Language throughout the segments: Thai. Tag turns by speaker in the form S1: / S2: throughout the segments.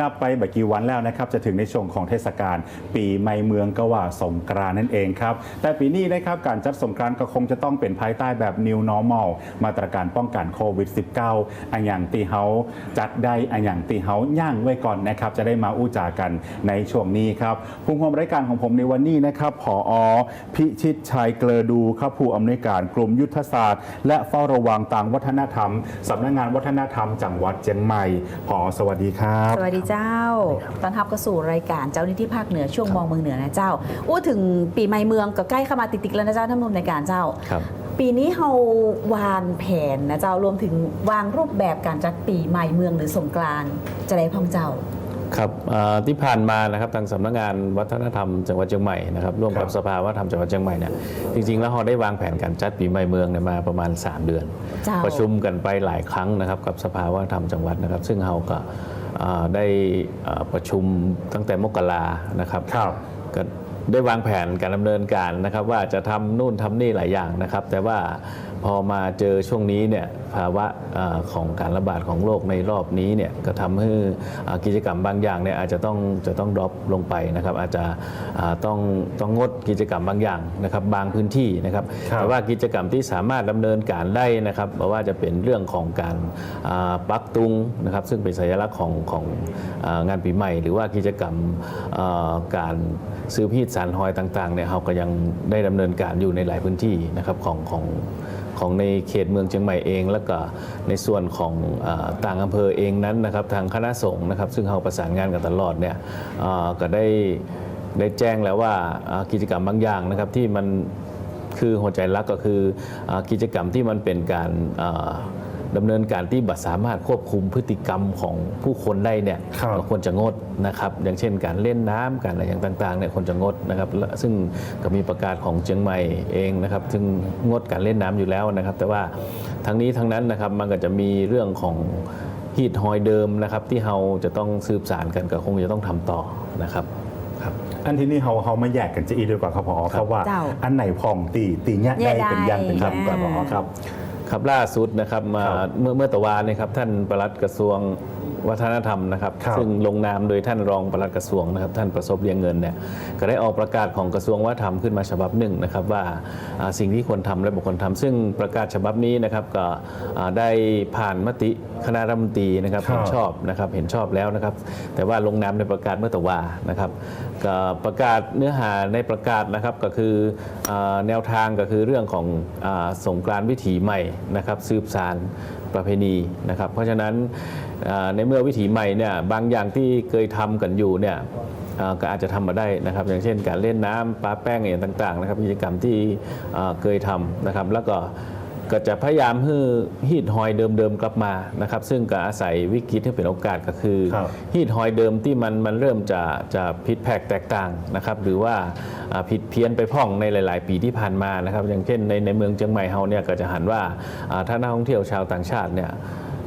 S1: นับไปบักี่วันแล้วนะครับจะถึงในช่วงของเทศกาลปีใหม่เมืองก็ว่าสงกรานนั่นเองครับแต่ปีนี้นะครับการจัดสงกรานก็คงจะต้องเป็นภายใต้แบบ New Normal มาตรการป้องกันโควิด -19 อันอย่างตีเฮาจัดได้อันอย่างตีเฮาย่างไว้ก่อนนะครับจะได้มาอู้จากันในช่วงนี้ครับผู้ร่วมรายการของผมในวันนี้นะครับผอพิชิตชัยเกลอดูครับผู้อำนวยการกลุ่มยุทธศาสตร์ และเฝ้าระวังต่างวัฒนธรรมสำนักงานวัฒนธรรมจังหวัดเชียงใหม่ผอสวัสดีครับ
S2: สวัสดีเจ้า ตอนทับกระสู่รายการเจ้านิที่ภาคเหนือช่วงมองเมืองเหนือนะเจ้า อู้ถึงปีใหม่เมืองก็ใกล้เข้ามาติดๆแล้วนะเจ้าท่านผู้อำนวยการเจ้า
S3: ครับ
S2: ปีนี้เราวางแผนนะเจ้ารวมถึงวางรูปแบบการจัดปีใหม่เมืองหรือสงกรานต์จะได้พ่องเจ้า
S3: ครับเอ่อที่ผ่านมานะครับทางสำนักงานวัฒนธรรมจังหวัดเชียงใหม่นะครับร่วมกับ
S1: ครับ
S3: สภาวัฒนธรรมจังหวัดเชียงใหม่เนี่ยจริงๆแล้วเราได้วางแผนการจัดปีใหม่เมืองเนี่ยมาประมาณ 3 เดือน
S2: เจ้า
S3: ประชุมกันไปหลายครั้งนะครับกับสภาวัฒนธรรมจังหวัดนะครับ ซึ่งเราก็เอ่อ ได้เอ่อประชุมตั้งแต่มกรานะครับ
S1: ครับ
S3: ก็ได้วางแผนการดำเนินการนะครับ ว่าจะทำนู่นทำนี่หลายอย่างนะครับ แต่ว่า พอมาเจอช่วงนี้เนี่ยภาวะเอ่อของการระบาดของโรคในรอบนี้เนี่ยก็ทำให้เอ่อกิจกรรมบางอย่างเนี่ยอาจจะต้องจะต้องดรอปลงไปนะครับ อาจจะอ่าต้องต้องงดกิจกรรมบางอย่างนะครับบางพื้นที่นะครับ
S1: ครับ
S3: แต่ว่ากิจกรรมที่สามารถดำเนินการได้นะครับไม่ว่าจะเป็นเรื่องของการอ่าปักตุงนะครับซึ่งเป็นสัญลักษณ์ของของอางานปีใหม่ หรือว่ากิจกรรมเอ่อการซื้อพีดสารหอยต่างๆเนี่ยเราก็ยังได้ดำเนินการอยู่ในหลายพื้นที่นะครับของของ ของในเขตเมืองเชียงใหม่เอง แล้วก็ในส่วนของอต่างอำเภอเองนั้นนะครับทางคณะสงฆ์นะครับ ซึ่งเราประสานงานกันตลอดเนี่ยก็ได้ได้แจ้งแล้วว่ากิจกรรมบางอย่างนะครับที่มันคือหัวใจลักก็คืออกิจกรรมที่มันเป็นการ อ่าดำเนินการที่บัตสามารถควบคุมพฤติกรรมของผู้คนได้เนี่ย
S1: ครับ
S3: ก็ควรจะงดนะครับอย่างเช่น การเล่นน้ำการอะไรอย่างต่างๆเนี่ยควรจะงดนะครับและซึ่งก็มีประกาศของเชียงใหม่เองนะครับซึ่งงดการเล่นน้ำอยู่แล้วนะครับ แต่ว่าทั้งนี้ทั้งนั้นนะครับมันก็จะมีเรื่องของฮีดฮอยเดิมนะครับที่เราจะต้องสืบสารกันก็คงจะต้องทำต่อนะครับครับ
S1: อันที่นี่เขาเขามาแยกกันจะอีกดีกว่าครับผอครับว่า
S2: เจ้า
S1: อันไหนพองตีตีเนี้ย
S2: แย
S1: ได้
S2: กได้
S1: เป็นอยังเป็นคำก่อนผอครับ
S3: ครับล่าสุดนะครับมา
S1: ครับ
S3: เมื่อเมื่อตะวานเนี่ยครับท่านปลัดกระทรวง วัฒนธรรมนะครับ
S1: ครับ
S3: ซึ่งลงนามโดยท่านรองปลัดกระทรวงนะครับ ท่านประสบเรียงเงินเนี่ยก็ได้ออกประกาศของกระทรวงวัฒนธรรมขึ้นมาฉบับหนึ่งนะครับว่าอ่าสิ่งที่ควรทำและบุคคลทำซึ่งประกาศฉบับนี้นะครับก็อ่าได้ผ่านมติคณะรัฐมนตรีนะครับ
S1: ครับ
S3: เห็นชอบนะครับเห็นชอบแล้วนะครับ แต่ว่าลงนามในประกาศเมื่อตะวานะครับก็ประกาศเนื้อหาในประกาศนะครับก็คืออาแนวทางก็คือเรื่องของอาสงกรานต์วิถีใหม่นะครับ สืบสาร ประเพณีนะครับ เพราะฉะนั้นในเมื่อวิถีใหม่เนี่ยบางอย่างที่เคยทำกันอยู่เนี่ยก็อาจจะทำมาได้นะครับ อย่างเช่น การเล่นน้ำปาแป้งอย่างต่างๆนะครับกิจกรรมที่เคยทำนะครับแล้วก็ ก็จะพยายามให้ฮีดฮอยเดิมๆกลับมานะครับซึ่งก็อาศัยวิกฤตที่เป็นโอกาสก็คือ
S1: ครับ
S3: ฮีดฮอยเดิมที่มันมันเริ่มจะจะผิดแผกแตกต่างนะครับหรือว่าอ่าผิดเพี้ยนไปพ่องในหลาย ๆ ปีที่ผ่านมานะครับอย่างเช่นในในเมืองเชียงใหม่เฮาเนี่ยก็จะหันว่าอ่าถ้านักท่องเที่ยวชาวต่างชาติเนี่ย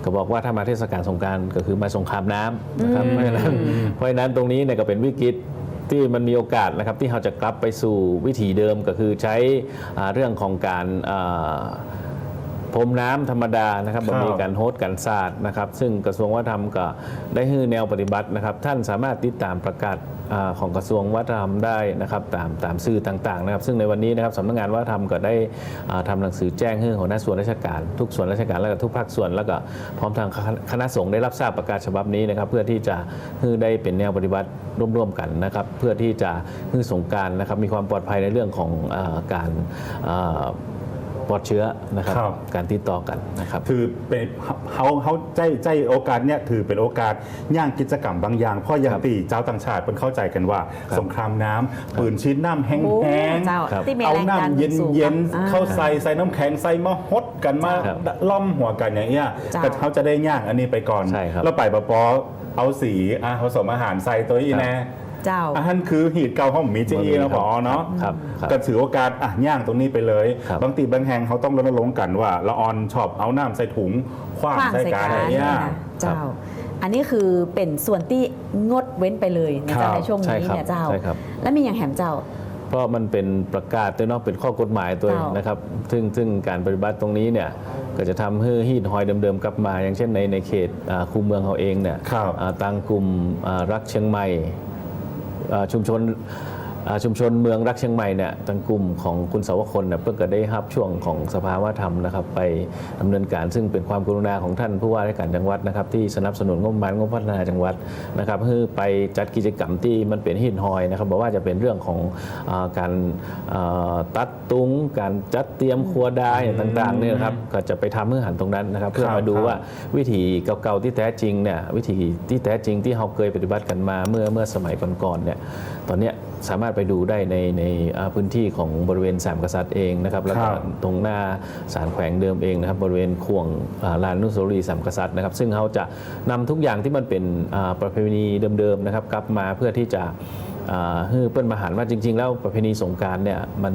S3: ก็บอกว่าถ้ามาเทศกาลสงกรารก็คือมาสงครามน้ำนะครับเพราะฉะนั้นเพราะฉะนั้นตรงนี้เนี่ยก็เป็นวิกฤตที่มันมีโอกาสนะครับที่เราจะกลับไปสู่วิถีเดิมก็คือใช้อ่าเรื่องของการอ่า พรมน้ำธรรมดานะครับ
S1: ครับ
S3: มีการโฮสต์การศาสตร์นะครับ ซึ่งกระทรวงวัฒนธรรมก็ได้ให้แนวปฏิบัตินะครับ ท่านสามารถติดตามประกาศอ่าของกระทรวงวัฒนธรรมได้นะครับ ตามตามสื่อต่างๆนะครับ ซึ่งในวันนี้นะครับสำนักงานวัฒนธรรมก็ได้อ่าทำหนังสือแจ้งให้หัวหน้าส่วนราชการ ทุกส่วนราชการแล้วก็ทุกภาคส่วนแล้วก็พร้อมทางคณะสงฆ์ได้รับทราบประกาศฉบับนี้นะครับ เพื่อที่จะให้ได้เป็นแนวปฏิบัติร่วมๆกันนะครับ เพื่อที่จะให้สงกรารนะครับมีความปลอดภัยในเรื่องของอาการอ่า ปลอดเชื้อนะครับ
S1: ครับ
S3: การติดต่อกันนะครับ
S1: คือเป็นเขาเขาใจใจโอกาสเนี่ยถือเป็นโอกาสย่างกิจกรรมบางอย่างเพราะอย่าง
S3: ครับ
S1: ตีเจ้าต่างชาติเป็นเข้าใจกันว่า
S3: ครับ
S1: สงครามน้ำปืนชิ้นน้ำแห้ง
S2: โอ้
S1: แห้ง
S2: เจ้า
S3: ครับ
S2: ที่มี
S1: เอา
S2: แรงดัน
S1: น้ำเย็น
S2: สูง
S1: เย็น
S2: อ่
S1: เข้าใส่ใส่น้ำแข็งใส่มาฮดกันมา
S3: ครับ
S1: ล่อมหัวกันอย่างเงี้ย
S2: เจ้า
S1: แต่เขาจะได้ย่างอันนี้ไปก่อน
S3: ใช่ครับ
S1: แล้วไปปะปอเอาสีอะผสมอาหารใส่ตัวอีแน่
S2: เจ้า
S1: อาหารคือหีดเก่าห้องมีจีนะพอเนาะ
S3: ครับครับ
S1: ก็ถือโอกาสอะย่างตรงนี้ไปเลย
S3: ครับ
S1: บางตีบางแห่งเขาต้องรณรงค์กันว่าละออนชอบเอาน้ำใส่ถุงคว้าง
S2: ขว้าง
S1: ใส่
S2: ใส่
S1: กา
S2: การร
S1: อะไร
S2: เนี่
S1: เงี้
S2: ย
S1: ย
S2: นะเจ้า อันนี้คือเป็นส่วนที่งดเว้นไปเลยนะ
S1: ครั
S2: เจ้า
S1: บ
S2: ในช่วง
S3: ใช่
S2: นี้
S3: ครับ
S2: เนี่ยเจ้า
S3: ใช่ครับ
S2: แล้วมีอย่างแหมเจ้า
S3: เพราะมันเป็นประกาศตัวนอกเป็นข้อกฎหมายตัว
S2: เจ้า
S3: นะครับ ซึ่งซึ่งการปฏิบัติตรงนี้เนี่ยก็จะทำให้ฮีดหอยเดิมๆกลับมา อย่างเช่นในในเขตอ่าคูเมืองเขาเองเนี่ย
S1: ครับ
S3: อ่าต่างกลุ่มอ่ารักเชียงใหม่อ่า ชุมชน ชุมชนเมืองรักเชียงใหม่เนี่ยทางกลุ่มของคุณสาวคนเนี่ยเพิ่งก็ได้รับช่วงของสภาวะธรรมนะครับไปดำเนินการซึ่งเป็นความกรุณาของท่านผู้ว่าราชการจังหวัดนะครับที่สนับสนุนงบประมาณงบพัฒนาจังหวัดนะครับเพื่อไปจัดกิจกรรมที่มันเป็นหินหอยนะครับบอกว่าจะเป็นเรื่องของอาการอ่าตัดตุงการจัดเตรียมครัวได้ต่างๆเนี่ยนะครับก็จะไปทำเพื่อหันตรงนั้นนะครับเพื่อ
S1: ครับ
S3: มาดู
S1: ครับ
S3: ว่าวิธีเก่าๆที่แท้จริงเนี่ยวิธีที่แท้จริงที่เราเคยปฏิบัติกันมาเมื่อเมื่อสมัยก่อนๆเนี่ยตอนเนี้ยสามารถไปดูได้ในในอ่าพื้นที่ของบริเวณสามกษัตริย์เองนะครับแล้วก็
S1: ครับ
S3: ตรงหน้าศาลแขวงเดิมเองนะครับบริเวณควงอ่าลานอนุสาวรีย์สามกษัตริย์นะครับ ซึ่งเขาจะนำทุกอย่างที่มันเป็นอ่าประเพณีเดิมๆนะครับกลับมาเพื่อที่จะ อ่าให้เปิ้นมาหันว่าจริง ๆ แล้วประเพณีสงกรารเนี่ยมัน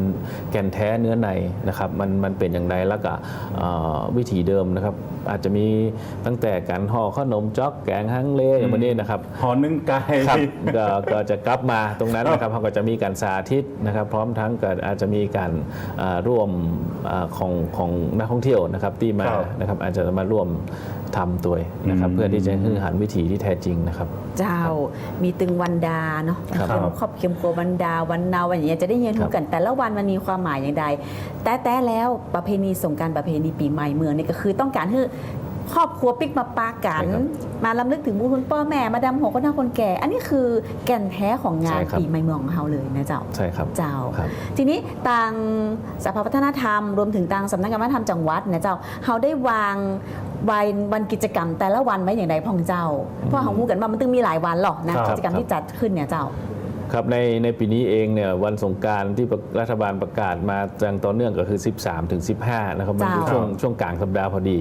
S3: แก่นแท้เนื้อในนะครับมันมันเป็นอย่างไรแล้วก็อ่าวิถีเดิมนะครับอาจจะมีตั้งแต่การห่อขนมจ๊อกแกงฮังเลอย่างนี้นะครับ
S1: หอนึ่งไก่
S3: ครับก็ก็จะกลับมาตรงนั้นนะครับเขาก็จะมีการสาธิตนะครับ พร้อมทั้งก็อาจจะมีการอ่าร่วมอาของของนักท่องเที่ยวนะครับที่มา
S1: ครับ
S3: นะครับอาจจะมาร่วม ทำตัวนะครับ
S1: อืม
S3: เพื่อที่จะให้หันวิถีที่แท้จริงนะครับ
S2: เจ้ามีตึงวันดาเนาะ
S3: ครับ
S2: เป็นครอบเคียมโกวันดาวันนาวันอย่างเงี้ยจะได้เรียนรู้กัน แต่ละวันมันมีความหมายอย่างใด แต่แต่แล้วประเพณีสงกรารประเพณีปีใหม่เมืองนี่ก็คือต้องการให้ครอบครัวปิกมาปากัน
S3: ใช่ครับ
S2: มาลำลึกถึงบุญคุณพ่อแม่มาดำหัวคนเฒ่าคนแก่ อันนี้คือแก่นแท้ของงาน
S3: ใช่ครับ
S2: ปีใหม่เมืองของเราเลยนะเจ้า
S3: ใช่ครับ
S2: เจ้า
S3: ครับ
S2: ทีนี้ทางสภาวัฒนธรรม รวมถึงทางสำนักงานวัฒนธรรมจังหวัดนะเจ้าเขาได้วาง วันวันกิจกรรมแต่ละวันไว้อย่างไรพ่องเจ้าเพราะเขาพูดกันว่ามันตึงมีหลายวันหรอกนะครับกิจกรรมที่จัดขึ้นเนี่ยเจ้า
S3: ครับในในปีนี้เองเนี่ยวันสงกรารที่รัฐบาลประกาศมาอย่างต่อเนื่องก็คือ 13 ถึง 15 นะครับมันคือ
S2: เจ้า
S3: ช่วงช่วงกลางสัปดาห์พอดี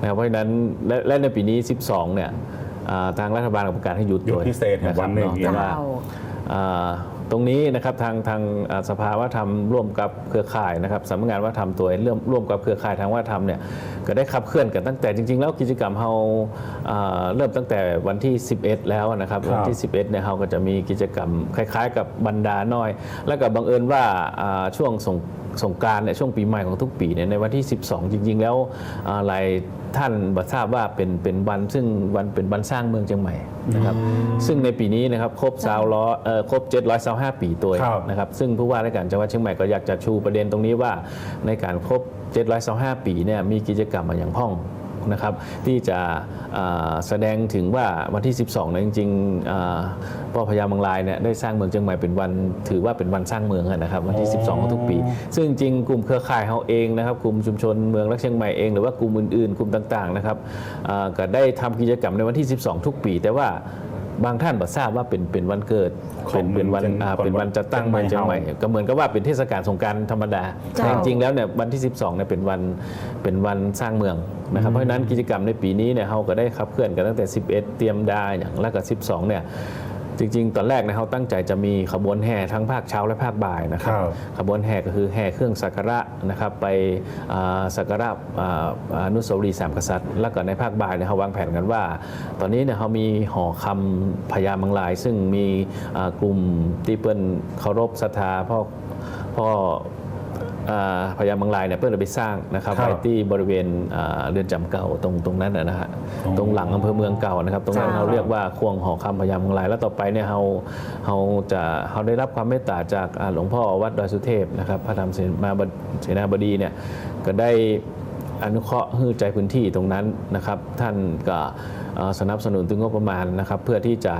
S3: นะครับเพราะฉะนั้นและและในปีนี้ 12 เนี่ยอ่าทางรัฐบาลก็ประกาศให้หยุด
S1: หยุด
S3: โดย
S1: พิเศษ
S3: นะครั
S1: วันหนึ่ง
S3: เนาะ
S1: อย่าง
S3: แต่ว่า
S2: เจ้า
S3: อ่า ตรงนี้นะครับทางทางอ่าสภาวัฒนธรรมร่วมกับเครือข่ายนะครับสำนักงานวัฒนธรรมตัวเองร่วมร่วมกับเครือข่ายทางวัฒนธรรมเนี่ยก็ได้ขับเคลื่อนกันตั้งแต่จริง ๆ แล้วกิจกรรมเราอ่าเริ่มตั้งแต่วันที่ 11 แล้วนะครับ
S1: ครับ
S3: วันที่ 11เนี่ยเราก็จะมีกิจกรรมคล้าย ๆ กับบรรดาน้อย แล้วก็บังเอิญว่าอ่าช่วงสง สงกรารเนี่ยช่วงปีใหม่ของทุกปีเนี่ยในวันที่ 12 จริง ๆ แล้วอ่าหลายท่านบทราบว่าเป็นเป็นวันซึ่งวันเป็นวันสร้างเมืองเชียงใหม่นะครับซึ่งในปีนี้นะครับครบสาวล้อเอ่อครบ 725 ปีตัว
S1: ครับ
S3: นะครับซึ่งผู้ว่าราชการจังหวัดเชียงใหม่ก็อยากจะชูประเด็นตรงนี้ว่าในการครบ 725 ปีเนี่ยมีกิจกรรมมาอย่างพ่อง นะครับที่จะอ่าแสดงถึงว่าวันที่ 12เนี่ยจริงๆอ่าพ่อพญาเมังลายเนี่ยได้สร้างเมืองเชียงใหม่เป็นวันถือว่าเป็นวันสร้างเมืองอะนะครับวันที่ 12ของทุกปี ซึ่งจริงๆกลุ่มเครือข่ายเขาเองนะครับกลุ่มชุมชนเมืองรักเชียงใหม่เองหรือว่ากลุ่มอื่นๆกลุ่มต่างๆนะครับอ่าก็ได้ทำกิจกรรมในวันที่ 12 ทุกปี แต่ว่า บางท่านบอกทราบว่าเป็นเป็นวันเกิด
S1: ของ
S3: เป็นเป็นวัน
S1: เมือง
S3: อ่า
S1: เชียง
S3: เป็นวันจะตั้งเมืองเชียงใหม่
S1: เชียงใหม่
S3: ก็เหมือนกับว่าเป็นเทศกาลสงกรารธรรมดา
S2: เจ้า
S3: แต่จริงๆแล้วเนี่ยวันที่ 12เนี่ยเป็นวันเป็นวันสร้างเมืองนะครับเพราะฉะนั้นกิจกรรมในปีนี้เนี่ยเราก็ได้ขับเคลื่อนกันตั้งแต่ 11 เตรียมดาอย่างแล้วก็12เนี่ย จริงๆ ตอนแรกเนี่ยเขาตั้งใจจะมีขบวนแห่ทั้งภาคเช้าและภาคบ่ายนะครับ
S1: ครับ
S3: ขบวนแห่ก็คือแห่เครื่องสักการะนะครับไปอ่าสักการะอ่าอนุสาวรีย์สามกษัตริย์ แล้วก็ในภาคบ่ายเนี่ยเขาวางแผนกันว่า ตอนนี้เนี่ยเขามีหอคำพญามังลาย ซึ่งมีอ่ากลุ่มที่เปิ้นเคารพศรัทธาพ่อพ่อ อ่าพญามังลายเนี่ยเปิ้ลเอาไปสร้างนะครับ
S1: ครับ
S3: ไว้ที่บริเวณอ่าเรือนจำเก่าตรงตรงนั้นนะนะฮะ
S1: อ๋อ
S3: ตรงหลังอำเภอเมืองเก่านะครับตรงนั้น
S2: จ้า
S3: เราเรียกว่าควงหอคำพญามังลาย แล้วต่อไปเนี่ยเราเราจะเราได้รับความเมตตาจากอ่าหลวงพ่อวัดดอยสุเทพนะครับพระธรรมเสนาบดีเสนาบดีเนี่ยก็ได้ อนุเคราะห์ให้ใจพื้นที่ตรงนั้นนะครับ ท่านก็เอ่อสนับสนุนถึงงบประมาณนะครับ เพื่อที่จะ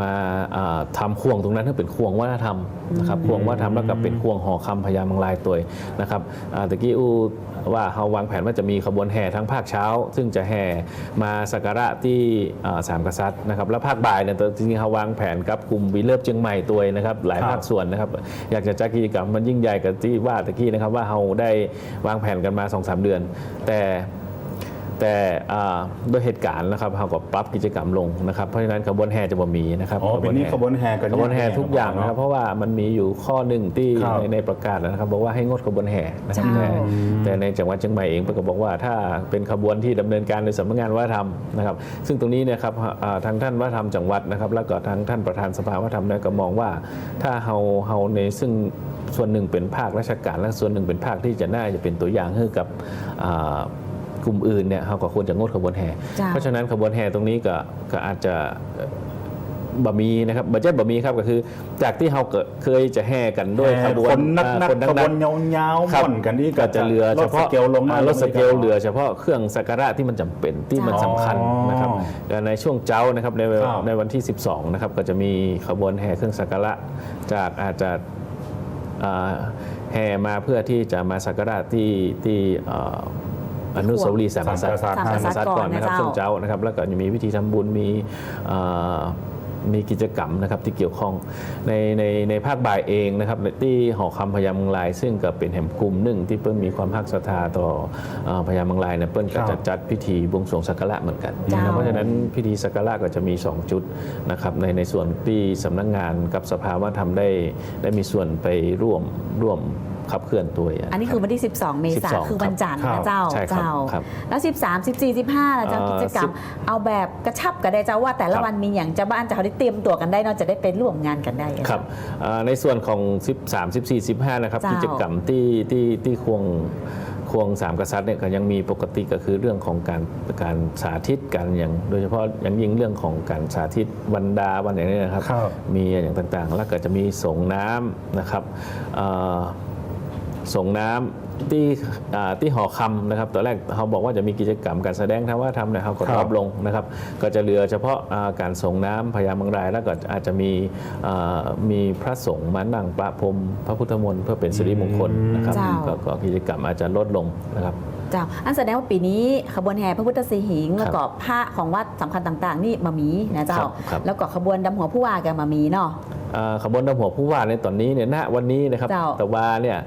S3: มาเอ่อทำควงตรงนั้นให้เป็นควงวัฒนธรรมนะครับควงวัฒนธรรมแล้วก็เป็นควงหอคำพญามังลายตัวนะครับอ่าตะกี้อูว่าเราวางแผนว่าจะมีขบวนแห่ทั้งภาคเช้า ซึ่งจะแห่มาสักการะที่อ่าสามกษัตริย์นะครับแล้วภาคบ่ายเนี่ยจริงๆเราวางแผนกับกลุ่มวีเลิฟเชียงใหม่ตัวนะครับหลาย
S1: ครับ
S3: ภาคส่วนนะครับอยากจะจัดกิจกรรมมันยิ่งใหญ่กับที่ว่าตะกี้นะครับว่าเราได้วางแผนกันมา2-3เดือนแต่ แต่อ่าด้วยเหตุการณ์นะครับเราก็ปรับกิจกรรมลงนะครับเพราะฉะนั้นขบวนแห่จะบ่มีนะครับ
S1: อ๋อปีนี้ขบวนแห่กัน
S3: ขบวนแห่ทุกอย่างนะครับเพราะว่ามันมีอยู่ข้อหนึ่งที่
S1: ครับ
S3: ในในประกาศนะครับ บอกว่าให้งดขบวนแห่นะครับ
S2: ใช่
S3: แต่แต่ในจังหวัดเชียงใหม่เองก็บอกว่าถ้าเป็นขบวนที่ดำเนินการโดยสำนักงานวัฒนธรรมนะครับซึ่งตรงนี้เนะครับอ่าทางท่านวัฒนธรรมจังหวัดนะครับ แล้วก็ทางท่านประธานสภาวัฒนธรรมเนี่ยก็มองว่าถ้าเฮาเฮาในซึ่งส่วนหนึ่งเป็นภาคราชการและส่วนหนึ่งเป็นภาคที่จะน่าจะเป็นตัวอย่างให้กับอ่า กลุ่มอื่นเนี่ยเขาก็ควรจะงดขบวนแห่
S2: จ้ะ
S3: เพราะฉะนั้นขบวนแห่ตรงนี้ก็ก็อาจจะบะมีนะครับบัจเจ็ตบะมีครับก็คือ จากที่เราเกิดเคยจะแห่กันด้วยขบวน
S1: คนนัก
S3: อ่า
S1: นัก
S3: คน
S1: ขบ
S3: นั
S1: ว
S3: ก
S1: นยาวๆ
S3: ครับ
S1: ม่อนกันนี่
S3: ก็จะเหลือเฉพาะ
S1: ลดสเกลลงมา
S3: อ่ลดสเกลเหลือเฉพาะเครื่องสักการะที่มันจำเป็นที่มันสำคัญนะครับ
S1: อ๋อ
S3: และในช่วงเจ้านะครับใน
S1: ครับ
S3: ในวันที่ 12นะครับก็จะมีขบวนแห่เครื่องสักการะจากอาจจะอ่าแห่มาเพื่อที่จะมาสักการะที่ที่ อนุสาวรีย์สามกษัตริย์
S1: สามกษัตริย์
S3: สามกษัตริย์ก่อนนะครับ
S2: สามกษัตริย์ก่อนนะ
S3: ช่วงเจ้านะครับแล้วก็จะมีวิธีทำบุญมีมีกิจกรรมนะครับที่เกี่ยวข้องในในในภาคบ่ายเองนะครับที่หอคำพญามังลาย ซึ่งก็เป็นแห่งกลุ่มหนึ่งที่เพิ่นมีความภาคศรัทธาต่ออพญามังลายเนี่ยเพิ่นก็
S1: ครั
S3: จะจัดพิธีบวงสรวงสักการะเหมือนกัน
S2: เพ
S3: ราะฉะนั้นพิธีสักการะก็จะมี 2 จุดนะครับในในส่วนที่สำนักงานกับสภาว่าทำได้ได้มีส่วนไปร่วมร่วม ขับเคลื่อนตัวอย่าง
S2: อันนี้คือวันที่ 12 เมษายน
S3: 12
S2: คือวันจันทร์
S1: ครั
S2: นะ
S1: บ
S2: เจ้า
S3: ใช่ครับ
S2: เจ้า
S3: ครับ
S2: แล้ว 13 14 15ล่ะเจ้า
S3: เอ่อ
S2: กิจกรรม
S3: สิบ
S2: เอาแบบกระชับก็ได้เจ้าว่าแต่ละ
S3: ครับ
S2: วันมีอย่างเจ้าบ้านจะเขาได้เตรียมตัวกันได้เนอะจะได้ไปร่วมงานกันได้อะ
S3: ครับเอ่อในส่วนของ 13 14 15 นะครับ
S2: เจ้า
S3: กิจกรรมที่ที่ที่ควงควงสามกษัตริย์เนี่ยก็ยังมีปกติก็คือเรื่องของการการสาธิตกันอย่างโดยเฉพาะอย่างยิ่งเรื่องของการสาธิตวันดาวันอย่างนี้นะครับ
S1: ครับ
S3: มีอย่างต่างๆ แล้วก็จะมีส่งน้ำนะครับเอ่อ ส่งน้ำที่อ่าที่หอคำนะครับตอนแรกเขาบอกว่าจะมีกิจกรรมการแสดงทางว่าทำเนี่ยเขาก็
S1: ครับ
S3: รอบลงนะครับ ก็จะเหลือเฉพาะอ่าการส่งน้ำพญามังราย แล้วก็อาจจะมีอ่ามีพระสงฆ์มานั่งประพรมพระพุทธมนต์เพื่อเป็นสิริมงคลนะครับ
S2: เจ้า
S3: ก็ก็กิจกรรมอาจจะลดลงนะครับ
S2: เจ้าอันแสดงว่าปีนี้ขบวนแห่พระพุทธสีหิง แล้วก็พระของวัดสำคัญต่าง ๆ นี่มามีนะเจ้า
S3: ครับครับ
S2: แล้วก็ขบวนดำหัวผู้ว่ากันมามีเนาะ
S3: อ่า ขบวนดำหัวผู้ว่าในตอนนี้เนี่ยณวันนี้นะครับ
S2: เจ้า
S3: แต่ว่าเนี่ย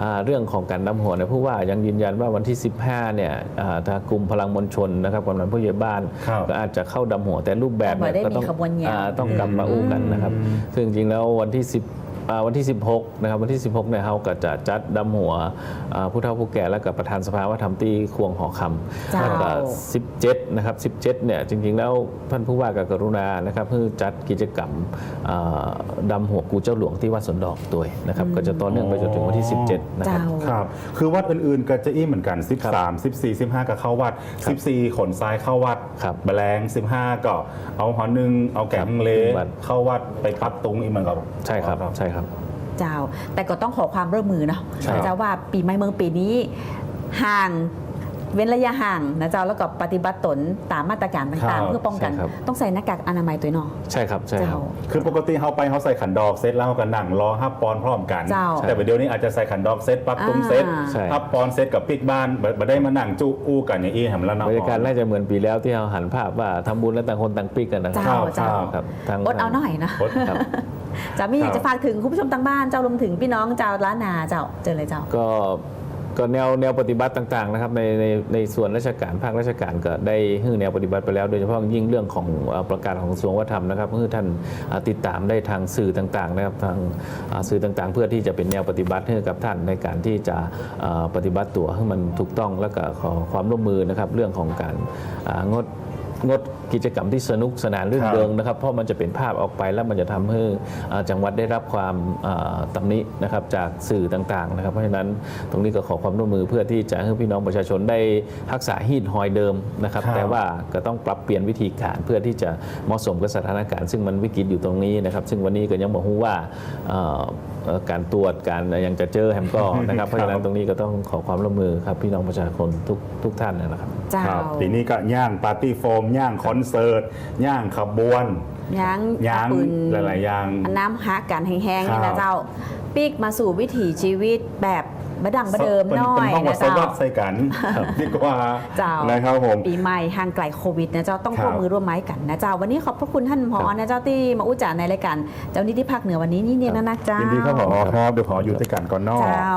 S3: อ่าเรื่องของการดำหัวเนี่ยผู้ว่ายังยืนยันว่าวันที่ 15เนี่ยอ่าทางกลุ่มพลังมวลชนนะครับกำนันผู้ใหญ่บ้าน
S1: ครับ
S3: ก็อาจจะเข้าดำหัวแต่รูปแบบเนี่ย
S2: ไม่ได้
S3: ก็ต้อง
S2: มีขบวนยาว
S3: อ่าต้องกลับมาอู้กันนะครับซึ่งจริงๆแล้ววันที่ 10อ่า วันที่ 16นะครับวันที่ 16เนี่ยเขาก็จะจัดดำหัวอ่าผู้เฒ่าผู้แก่และกับประธานสภาว่าทำตีควงหอคำ
S2: เจ้า
S3: แล้วก็17นะครับ17เนี่ยจริงๆแล้วท่านผู้ว่ากับกรุณานะครับเพื่อจัดกิจกรรมอ่าดำหัวกูเจ้าหลวงที่วัดสวนดอกตัวยนะครับก็จะต่อเนื่องไปจนถึงวันที่ 17นะครับ
S2: เจ้า
S1: ครับคือวัดอื่นๆก็จะอี้เหมือนกัน 13 14 15 ก็เข้าวัด 14 ขนทรายเข้าวัด
S3: ครับ
S1: แบลง 15 ก็เอาหอหนึ่งเอาแกงเล
S3: ครับวัด
S1: เข้าวัดไปปักตุงอีกเหมือนกับ
S3: ใช่ครับใช่ครับ
S2: เจ้าแต่ก็ต้องขอความร่วมมือเนาะ
S1: ใช่ครับ
S2: เจ้าว่าปีใหม่เมืองปีนี้ห่าง เว้นระยะห่างนะเจ้าแล้วก็ปฏิบัติตนตามมาตรการต่างๆ เพื่อป้องกัน
S3: ใช่ครับ
S2: ต้องใส่หน้ากากอนามัยตัวเนาะ
S3: ใช่ครับใช่ค
S2: เจ้า
S3: รับ
S1: คือปกติเขาไปเขาใส่ขันดอกเซตแล้วเขาก็นั่งรอฮับปอนพร้อมกัน
S2: เจ้า
S1: แต่เดี๋ยวนี้อาจจะใส่ขันดอกเซตปักตุงเซต
S2: อ่า
S3: ใช่
S1: ฮับปอนเซตกับปิกบ้านบ่ได้มานั่งจู้อู้กันอย่างอี้แหมแล้วเนาะ
S3: บรรยากาศน่าจะเหมือนปีแล้วที่เราหันภาพว่าทำบุญแล้วต่างคนต่างปีกกันนะครั
S2: เจ้า
S3: บ
S2: เจ้า
S3: ครับ ทาง
S2: อดเอาหน่อยนะ
S1: โอ๊ย
S3: ครับ
S2: จะมีอยาก
S1: ครับ
S2: จะฝากถึงคุณผู้ชมทางบ้านเจ้ารวมถึงพี่น้องเจ้าล้านนาเจ้าเจอเลยเจ้า
S3: ก็ ก็แนวแนวปฏิบัติต่างๆนะครับในในในส่วนราชการภาคราชการก็ได้ฮื้อแนวปฏิบัติไปแล้ว โดยเฉพาะยิ่งเรื่องของประกาศของกระทรวงวัฒนธรรมนะครับเพื่อท่านติดตามได้ทางสื่อต่างๆนะครับทางสื่อต่างๆ เพื่อที่จะเป็นแนวปฏิบัติให้กับท่านในการที่จะปฏิบัติตัวให้มันถูกต้องแล้วก็ขอความร่วมมือนะครับเรื่องของการงด งดกิจกรรมที่สนุกสนานรื่น
S1: ครับ
S3: เริงนะครับ เพราะมันจะเป็นภาพออกไปแล้วมันจะทำให้อ่าจังหวัดได้รับความอ่าตำหนินะครับจากสื่อต่างๆนะครับ เพราะฉะนั้นตรงนี้ก็ขอความร่วมมือเพื่อที่จะให้พี่น้องประชาชนได้รักษาฮีดหอยเดิมนะครับ
S1: ครับ
S3: แต่ว่าก็ต้องปรับเปลี่ยนวิธีการเพื่อที่จะเหมาะสมกับสถานการณ์ ซึ่งมันวิกฤตอยู่ตรงนี้นะครับ ซึ่งวันนี้ก็ยังบอกว่าเอ่อเอ่อ การตรวจการยังจะเจอแฮมก็นะครับ เพราะฉะนั้นตรงนี้ก็ต้องขอความร่วมมือครับพี่น้องประชาชนทุกทุกท่านนะครับ
S2: เจ้า
S1: ครับปีนี้ก็ย่างปาร์ตี้โฟมย่างคอนเสิร์ตย่างขบวน
S2: ย้าง
S1: ย้าง
S2: ปืน
S1: หลายๆอย่าง
S2: อันน้ำฮักกันแห้งๆเนี่ย
S1: ครั
S2: นะ
S1: บ
S2: เจ้าปีกมาสู่วิถีชีวิตแบบ บดังบะเดิม
S1: เป็น
S2: น้อ
S1: เป็น
S2: ย
S1: ห้องวั
S2: นะ
S1: ดส
S2: เจ้า
S1: วัสดิ์ใส่กันดีกว่า
S2: เจ้าน
S1: นะครับผม
S2: ปีใหม่ห่างไกลโควิดนะเจ้าต้อง
S1: ครับ
S2: ร่วมมือร่วมไม้กันนะเจ้าวันนี้ขอบพระคุณท่านพอนะเจ้าที่มาอู้จ่าในรายการเจ้านิติภาคเหนือวันนี้นี่เนี่ยนะนักเจ้า
S1: ยินดีครับผอครับเดี๋ยวขออยู่ด้วยกันก่อนนอก
S2: เจ้า